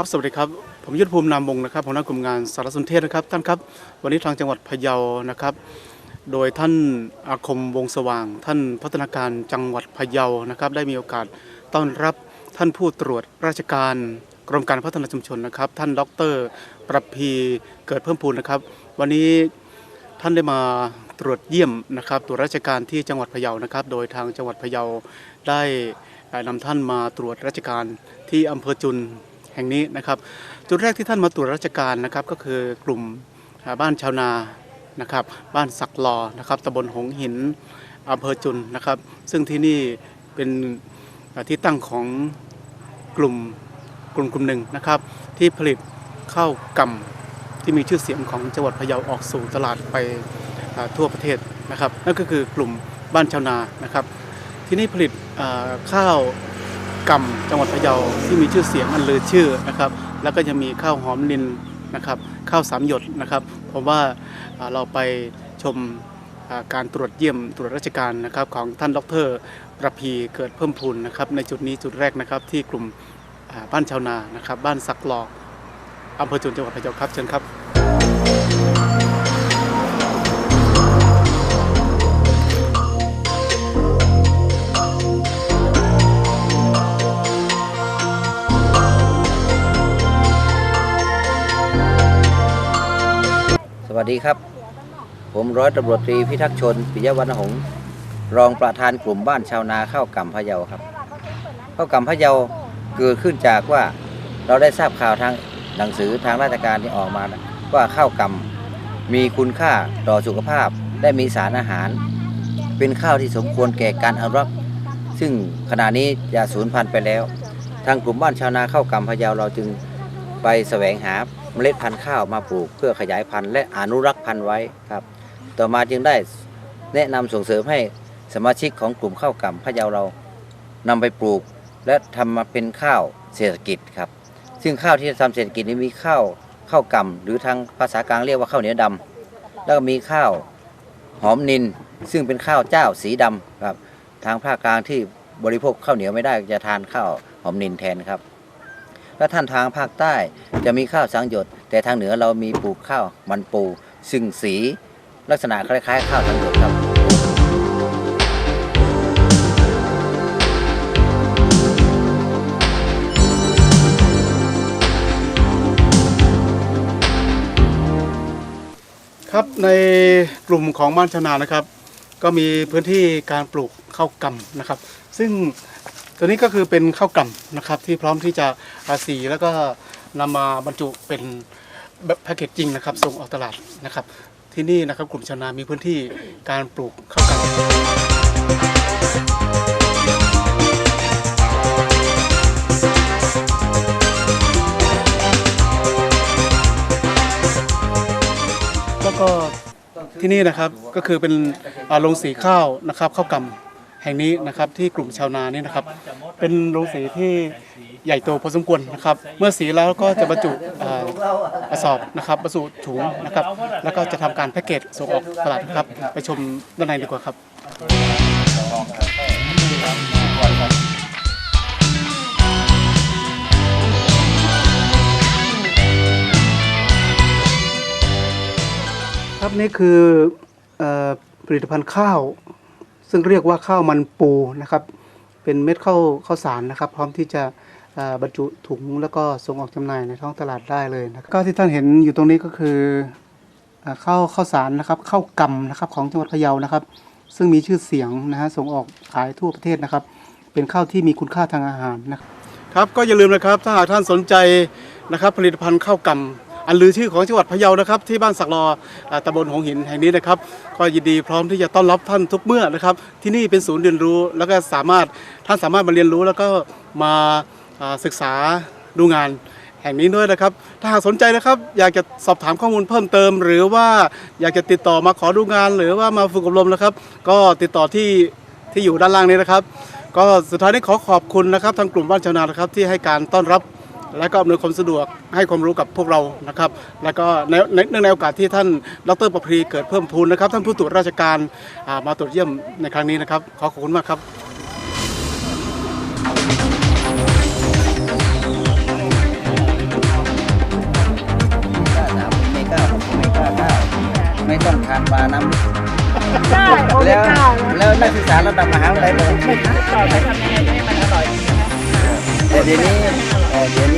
ครับสวัสดีครับผมยุทธภูมินามวงนะครับหัวหน้ากลุ่มงานสารสนเทศนะครับ ท่านครับวันนี้ทางจังหวัดพะเยานะครับ โดยท่านอาคมวงสว่าง ท่านพัฒนาการจังหวัดพะเยานะครับ ได้มีโอกาสต้อนรับท่านผู้ตรวจราชการกรมการพัฒนาชุมชนนะครับ ท่านดร ประพีเกิดเพิ่มพูนนะครับ วันนี้ท่านได้มาตรวจเยี่ยมนะครับตรวจราชการที่จังหวัดพะเยานะครับ โดยทางจังหวัดพะเยาได้นำท่านมาตรวจราชการที่อำเภอจุน แห่งนี้นะครับ จุดแรกที่ท่านมาตรวจราชการนะครับก็คือกลุ่มบ้านชาวนานะครับ บ้านสักลอนะครับตำบลหงหินอำเภอจุนนะครับ ซึ่งที่นี่เป็นที่ตั้งของกลุ่มกลุ่มกลุ่มหนึ่งนะครับ ที่ผลิตข้าวกำที่มีชื่อเสียงของจังหวัดพะเยาออกสู่ตลาดไปทั่วประเทศนะครับ นั่นก็คือกลุ่มบ้านชาวนานะครับ ที่นี่ผลิตข้าว กำจังหวัดพะเยาที่มีชื่อเสียงอันลือชื่อนะครับ แล้วก็จะมีข้าวหอมนินนะครับ ข้าวสามหยดนะครับ ผมว่าอ่าเราไปชมการตรวจเยี่ยมตรวจราชการนะครับ ของท่านดรประพีเกิดเพิ่มพูนนะครับ ในจุดนี้จุดแรกนะครับ ที่กลุ่มบ้านชาวนานะครับ บ้านสักหลอกอำเภอจุนจังหวัดพะเยาครับเชิญครับ วัสดีครับ ผมร้อยตำรวจตรีพิทักษ์ชน ปิยวรรณหงษ์รองประธานกลุ่มบ้านชาวนาข้าวกำพะเยาครับข้าวกำพะเยาเกิดขึ้นจากว่าเราได้ทราบข่าวทางหนังสือทางราชการที่ออกมานะว่าข้าวกำมีคุณค่าต่อสุขภาพและมีสารอาหาร เป็นข้าวที่สมควรแก่การอนุรักษ์ซึ่งขณะนี้จะสูญพันธุ์ไปแล้ว ทางกลุ่มบ้านชาวนาข้าวกำพะเยาเราจึงไปแสวงหา มล็ดพันธุ์ข้าวมาปลูก เพื่อขยายพันธุ์และอนุรักษ์พันธุ์ไว้ครับ ต่อมาจึงได้แนะนำส่งเสริมให้สมาชิกของกลุ่มข้าวกำพะเยาเรานำไปปลูก และทำมาเป็นข้าวเศรษฐกิจครับ ซึ่งข้าวที่ทำเศรษฐกิจนี้มีข้าวข้าวกำหรือทางภาษากลางเรียกว่าข้าวเหนียวดำแล้วก็มีข้าวหอมนิน ซึ่งเป็นข้าวเจ้าสีดำครับ ทางภาคกลางที่บริโภคข้าวเหนียวไม่ได้จะทานข้าวหอมนินแทนครับ และท่านทางภาคใต้จะมีข้าวสังหยด แต่ทางเหนือเรามีปลูกข้าวมันปู ซึ่งสีลักษณะคล้ายๆ ข้าวสังหยดครับครับในกลุ่มของบ้านชนานะครับ ก็มีพื้นที่การปลูกข้าวกำนะครับ ซึ่ง ตัวนี้ก็คือเป็นข้าวกำนะครับที่พร้อมที่จะอาสีแล้วก็นำมาบรรจุเป็นแบบแพคเกจจริงนะครับส่งออกตลาดนะครับ ที่นี่นะครับกลุ่มชาวนามีพื้นที่การปลูกข้าวกำแล้วก็ที่นี่นะครับก็คือเป็นโรงสีข้าวนะครับข้าวกำ แห่งนี้นะครับที่กลุ่มชาวนานี่นะครับ เป็นโรงสีที่ใหญ่โตพอสมควรนะครับ เมื่อสีแล้วก็จะบรรจุอ่ากระสอบนะครับบรรจุถุงนะครับ แล้วก็จะทำการแพ็กเกจส่งออกตลาดนะครับ ไปชมด้านในดีกว่าครับครับนี่คือเออผลิตภัณฑ์ข้าว ซึ่งเรียกว่าข้าวมันปูนะครับ เป็นเม็ดข้าวข้าวสารนะครับ พร้อมที่จะบรรจุถุงแล้วก็ส่งออกจำหน่ายในท้องตลาดได้เลยนะครับก็ที่ท่านเห็นอยู่ตรงนี้ก็คือเอ่อข้าวข้าวสารนะครับข้าวกำนะครับของจังหวัดพะเยานะครับ ซึ่งมีชื่อเสียงนะฮะส่งออกขายทั่วประเทศนะครับ เป็นข้าวที่มีคุณค่าทางอาหารนะครับครับก็อย่าลืมนะครับถ้าหากท่านสนใจนะครับผลิตภัณฑ์ข้าวกำ อันลือชื่อของจังหวัดพะเยานะครับที่บ้านสักรอตำบลหงหินแห่งนี้นะครับก็ยินดีพร้อมที่จะต้อนรับท่านทุกเมื่อนะครับ ที่นี่เป็นศูนย์เรียนรู้ แล้วก็สามารถท่านสามารถมาเรียนรู้แล้วก็มาอ่าศึกษาดูงานแห่งนี้ด้วยนะครับ ถ้าหากสนใจนะครับ อยากจะสอบถามข้อมูลเพิ่มเติม หรือว่าอยากจะติดต่อมาขอดูงาน หรือว่ามาฝึกอบรมนะครับ ก็ติดต่อที่ที่อยู่ด้านล่างนี้นะครับ ก็สุดท้ายนี้ขอขอบคุณนะครับ ทางกลุ่มบ้านชาวนานะครับ ที่ให้การต้อนรับ และก็อำนวยความสะดวกให้ความรู้กับพวกเรานะครับ และก็ในเนื่องในโอกาสที่ท่านดรประพลีเกิดเพิ่มพูนนะครับ ท่านผู้ตรวจราชการมาตรวจเยี่ยมในครั้งนี้นะครับ ขอขอบคุณมากครับไม่ต้องทานปลาน้ำได้แล้วแล้วนักศึกษาระดับมหาวิทยาลัยไม่ทำไม่ทำให้มันอร่อยแต่เดี๋ยวนี้เดี๋ยวนี้